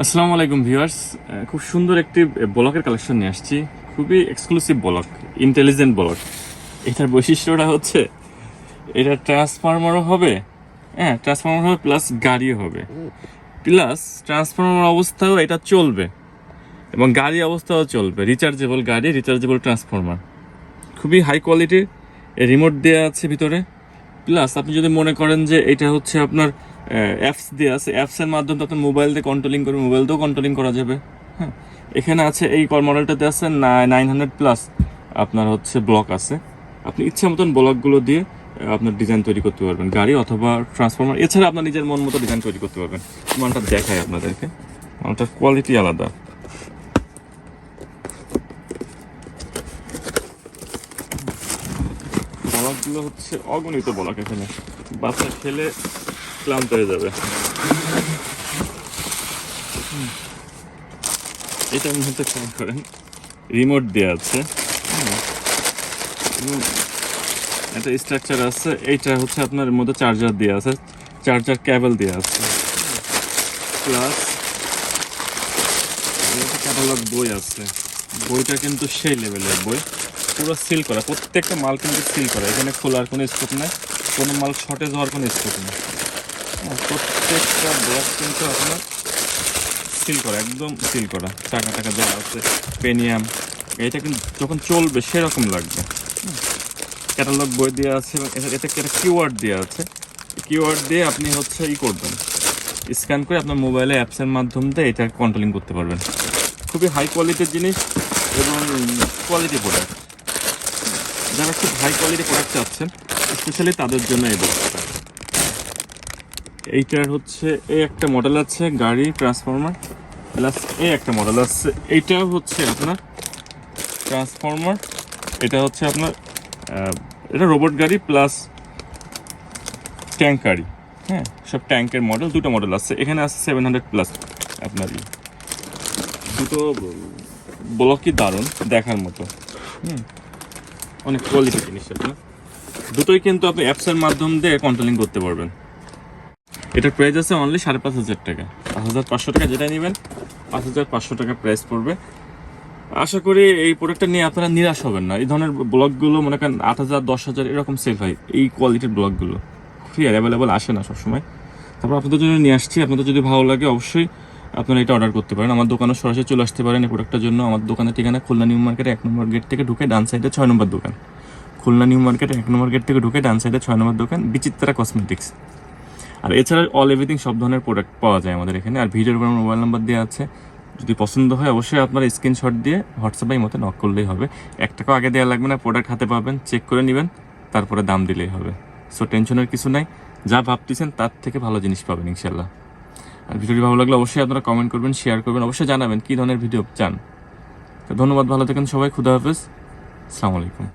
আসসালামু আলাইকুম ভিউয়ার্স। খুব সুন্দর একটি ব্লকের কালেকশন নিয়ে আসছি। খুবই এক্সক্লুসিভ ব্লক ইন্টেলিজেন্ট ব্লক। এটার বৈশিষ্ট্যটা হচ্ছে, এটা ট্রান্সফরমারও হবে হ্যাঁ ট্রান্সফরমার হবে প্লাস গাড়িও হবে। প্লাস ট্রান্সফরমার অবস্থাও এটা চলবে, এবং গাড়ি অবস্থাও চলবে। রিচার্জেবল গাড়ি রিচার্জেবল ট্রান্সফরমার খুবই হাই কোয়ালিটির রিমোট দেওয়া আছে ভিতরে। প্লাস আপনি যদি মনে করেন যে এটা হচ্ছে আপনার অ্যাপস দিয়ে আছে। অ্যাপসের মাধ্যমে তো আপনার মোবাইল দিয়ে কন্ট্রোলিং করবে মোবাইল দিয়েও কন্ট্রোলিং করা যাবে। হ্যাঁ। এখানে আছে, এই মডেলটাতে আছে নাইন হান্ড্রেড প্লাস আপনার হচ্ছে ব্লক আছে। আপনি ইচ্ছে মতন ব্লকগুলো দিয়ে আপনার ডিজাইন তৈরি করতে পারবেন। গাড়ি অথবা ট্রান্সফরমার এছাড়া আপনার নিজের মন মতো ডিজাইন তৈরি করতে পারবেন। মালটা দেখায় আপনাদেরকে। মালটার কোয়ালিটি আলাদা। বলকগুলো হচ্ছে অগণিত বলক এখানে। বাচ্চা খেলে ক্লান্ত হয়ে যাবে। এটার মধ্যে খেয়াল করেন রিমোট দেওয়া আছে। একটা স্ট্রাকচার আছে, এইটা হচ্ছে আপনার মধ্যে চার্জার দেওয়া আছে চার্জার ক্যাবেল দেওয়া আছে। প্লাস ক্যাটালগ বই আছে। বইটা কিন্তু সেই লেভেলের বই। পুরো সিল করা, প্রত্যেকটা মাল কিন্তু সিল করা। এখানে খোলার কোনো স্কোপ নেই, কোনো মাল শর্টেজ হওয়ার কোনো স্কোপ নেই। প্রত্যেকটা ব্যাগ কিন্তু আপনার সিল করা, একদম সিল করা। টাকা টাকা যা আছে পেনিয়াম এটা কিন্তু যখন চলবে সেরকম লাগবে। ক্যাটালগ বই দেওয়া আছে, এবং এতে- একটা কিওয়ার্ড দেওয়া আছে। কিওয়ার্ড দিয়ে আপনি হচ্ছে ই করবেন স্ক্যান করে আপনার মোবাইলে অ্যাপসের মাধ্যম দিয়ে এটা কন্ট্রোলিং করতে পারবেন। খুবই হাই কোয়ালিটির জিনিস এবং কোয়ালিটি প্রোডাক্ট যারা খুব হাই কোয়ালিটি প্রোডাক্ট চাচ্ছেন স্পেশালি তাদের জন্য এই বক্সটা এইটার হচ্ছে এই একটা মডেল আছে, গাড়ি ট্রান্সফরমার প্লাস এই একটা মডেল আছে। এইটাও হচ্ছে আপনার ট্রান্সফরমার এটা হচ্ছে আপনার এটা রোবট গাড়ি প্লাস ট্যাঙ্ক গাড়ি। হ্যাঁ সব ট্যাঙ্কের মডেল দুটো মডেল আছে। এখানে আছে সেভেন হান্ড্রেড প্লাস আপনার দুটো ব্লকই দারুণ, দেখার মতো। হুম, অনেক কোয়ালিটি জিনিস আপনার দুটোই কিন্তু আপনি অ্যাপসের মাধ্যম দিয়ে কন্ট্রোলিং করতে পারবেন। এটার প্রাইস আছে অনলি সাড়ে পাঁচ হাজার টাকা। পাঁচ হাজার পাঁচশো টাকা যেটা নেবেন, পাঁচ হাজার পাঁচশো টাকা প্রাইস পড়বে। আশা করি এই প্রোডাক্টটা নিয়ে আপনারা নিরাশ হবেন না। এই ধরনের ব্লগগুলো মনে করেন আট হাজার, দশ হাজার এরকম সেল হয়, এই কোয়ালিটির ব্লগগুলো। ফ্রি অ্যাভেলেবল আসে না সবসময়। তারপর আপনাদের জন্য নিয়ে আসছি। আপনাদের যদি ভালো লাগে অবশ্যই আপনারা এটা অর্ডার করতে পারেন। আমার দোকানে সরাসরি চলে আসতে পারেন এই প্রোডাক্টটার জন্য। আমার দোকানের ঠিকানা খুলনা নিউ মার্কেটে এক নম্বর গেট থেকে ঢুকে ডান সাইডে ছয় নম্বর দোকান। খুলনা নিউ মার্কেটে এক নম্বর গেট থেকে ঢুকে ডান সাইডে ছয় নম্বর দোকান, বিচিত্রা কসমেটিক্স আর এছাড়া অল এভরিথিং সব ধরনের প্রোডাক্ট পাওয়া যায় আমাদের এখানে। আর ভিডিওর উপর মোবাইল নাম্বার দেওয়া আছে। যদি পছন্দ হয় অবশ্যই আপনার স্ক্রিনশট দিয়ে হোয়াটসঅ্যাপে মতো নক করলেই হবে। এক টাকাও আগে দেওয়া লাগবে না প্রোডাক্ট হাতে পাবেন চেক করে নেবেন, তারপরে দাম দিলেই হবে। সো টেনশনের কিছু নাই। যা ভাবতেছেন তার থেকে ভালো জিনিস পাবেন ইনশাল্লাহ আর ভিডিওটি ভালো লাগলে অবশ্যই আপনারা কমেন্ট করবেন শেয়ার করবেন, অবশ্যই জানাবেন কী ধরনের ভিডিও চান। তো ধন্যবাদ, ভালো থাকেন সবাই, খুদা হাফেজ। আসসালামু আলাইকুম।